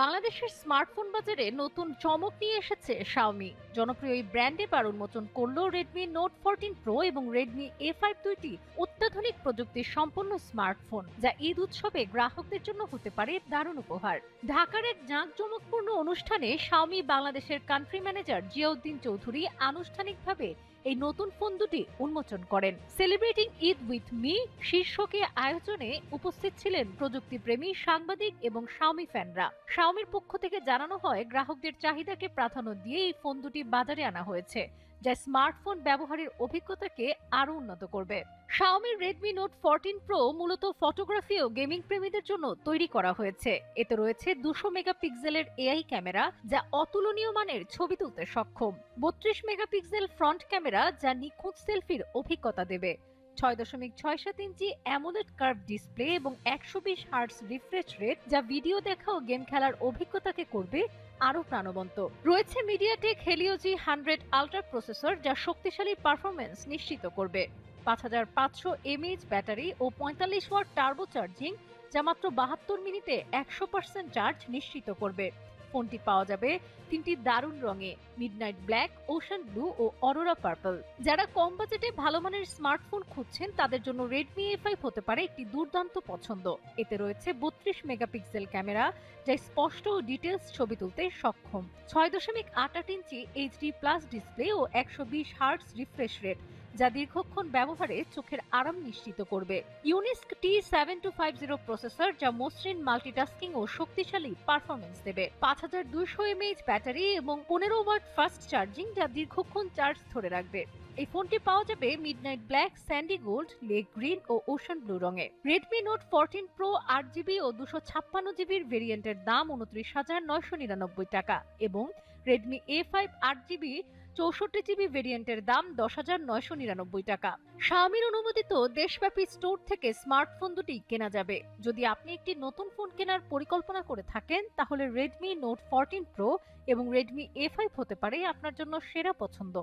বাংলাদেশের স্মার্টফোন বাজারে নতুন চমক নিয়ে এসেছে শাওমি জনপ্রিয় এই ব্র্যান্ড এবার উন্মোচন করল রেডমি নোট ফোরটিন প্রো এবং রেডমি এ ফাইভ দুইটি অত্যাধুনিক প্রযুক্তি সম্পন্ন স্মার্টফোন, যা ঈদ উৎসবে গ্রাহকদের জন্য হতে পারে দারুণ উপহার। ঢাকার এক জাঁকজমকপূর্ণ অনুষ্ঠানে শাওমি বাংলাদেশের কান্ট্রি ম্যানেজার জিয়াউদ্দিন চৌধুরী আনুষ্ঠানিকভাবে এই নতুন ফোন দুটি উন্মোচন করেন। সেলিব্রেটিং ঈদ উইথ মি শীর্ষকে আয়োজনে উপস্থিত ছিলেন প্রযুক্তিপ্রেমী, সাংবাদিক এবং শাওমি ফ্যানরা। শাওমির পক্ষ থেকে জানানো হয়, গ্রাহকদের চাহিদাকে প্রাধান্য দিয়ে এই ফোন দুটি বাজারে আনা হয়েছে। যা স্মার্টফোন ব্যবহারের অভিজ্ঞতাকে আরও উন্নত করবে। শাওমির রেডমি নোট ফোরটিন প্রো মূলত ফটোগ্রাফি ও গেমিং প্রেমীদের জন্য তৈরি করা হয়েছে। এতে রয়েছে দুশো মেগাপিক্সেলের এআই ক্যামেরা যা অতুলনীয় মানের ছবি তুলতে সক্ষম। বত্রিশ মেগাপিক্সেল ফ্রন্ট ক্যামেরা যা নিখুঁত সেলফির অভিজ্ঞতা দেবে। ছয় দশমিক ছয় সাত ইঞ্চি অ্যামোলেড কার্ভ ডিসপ্লে এবং একশো বিশ হার্টস রিফ্রেশ রেট যা ভিডিও দেখা ও গেম খেলার অভিজ্ঞতাকে করবে আরও প্রাণবন্ত। রয়েছে MediaTek Helio G hundred ultra processor যা শক্তিশালী পারফরমেন্স নিশ্চিত করবে। পাঁচ হাজার পাঁচশো এমএইচ ব্যাটারি ও পঁয়তাল্লিশ ওয়াট টার্বো চার্জিং যা মাত্র বাহাত্তর মিনিটে একশো পার্সেন্ট চার্জ নিশ্চিত করবে। ফোনটি পাওয়া যাবে তিনটি দারুণ রঙে মিডনাইট ব্ল্যাক ওশান ব্লু ও অরোরা পার্পল যারা কম বাজেটে ভালো মানের স্মার্টফোন খুঁজছেন, তাদের জন্য রেডমি এ ফাইভ হতে পারে একটি দুর্দান্ত পছন্দ। এতে রয়েছে বত্রিশ মেগাপিক্সেল ক্যামেরা, যা স্পষ্ট ও ডিটেলস ছবি তুলতে সক্ষম। ছয় দশমিক আট আট ইঞ্চি এইচডি প্লাস ডিসপ্লে ও একশো বিশ হার্টস রিফ্রেশ রেট যা দীর্ঘক্ষণ ব্যবহারে চোখের আরাম নিশ্চিত করবে। Unisoc T seven two five zero processor যা মসৃণ মাল্টিটাস্কিং ও শক্তিশালী পারফরমেন্স দেবে। পাঁচ হাজার দুইশো এমএইচ ব্যাটারি এবং পনেরো ওয়াট ফাস্ট চার্জিং যা দীর্ঘক্ষণ চার্জ ধরে রাখবে। এই ফোনটি পাওয়া যাবে midnight black, sandy gold, lake green ও ওশান ব্লু রঙে। রেডমি নোট ফোরটিন প্রো আট জিবি ও দুশো ছাপ্পান্ন জিবির ভেরিয়েন্টের দাম উনত্রিশ হাজার নয়শো নিরানব্বই টাকা এবং রেডমি এ ফাইভ আট জিবি চৌষট্টি জিবি ভেরিয়েন্টের দাম দশ হাজার নয়শো নিরানব্বই টাকা। শাওমির অনুমোদিত দেশব্যাপী স্টোর থেকে স্মার্টফোন দুটি কেনা যাবে। যদি আপনি একটি নতুন ফোন কেনার পরিকল্পনা করে থাকেন, তাহলে রেডমি নোট ফোরটিন প্রো এবং রেডমি এ ফাইভ হতে পারে আপনার জন্য সেরা পছন্দ।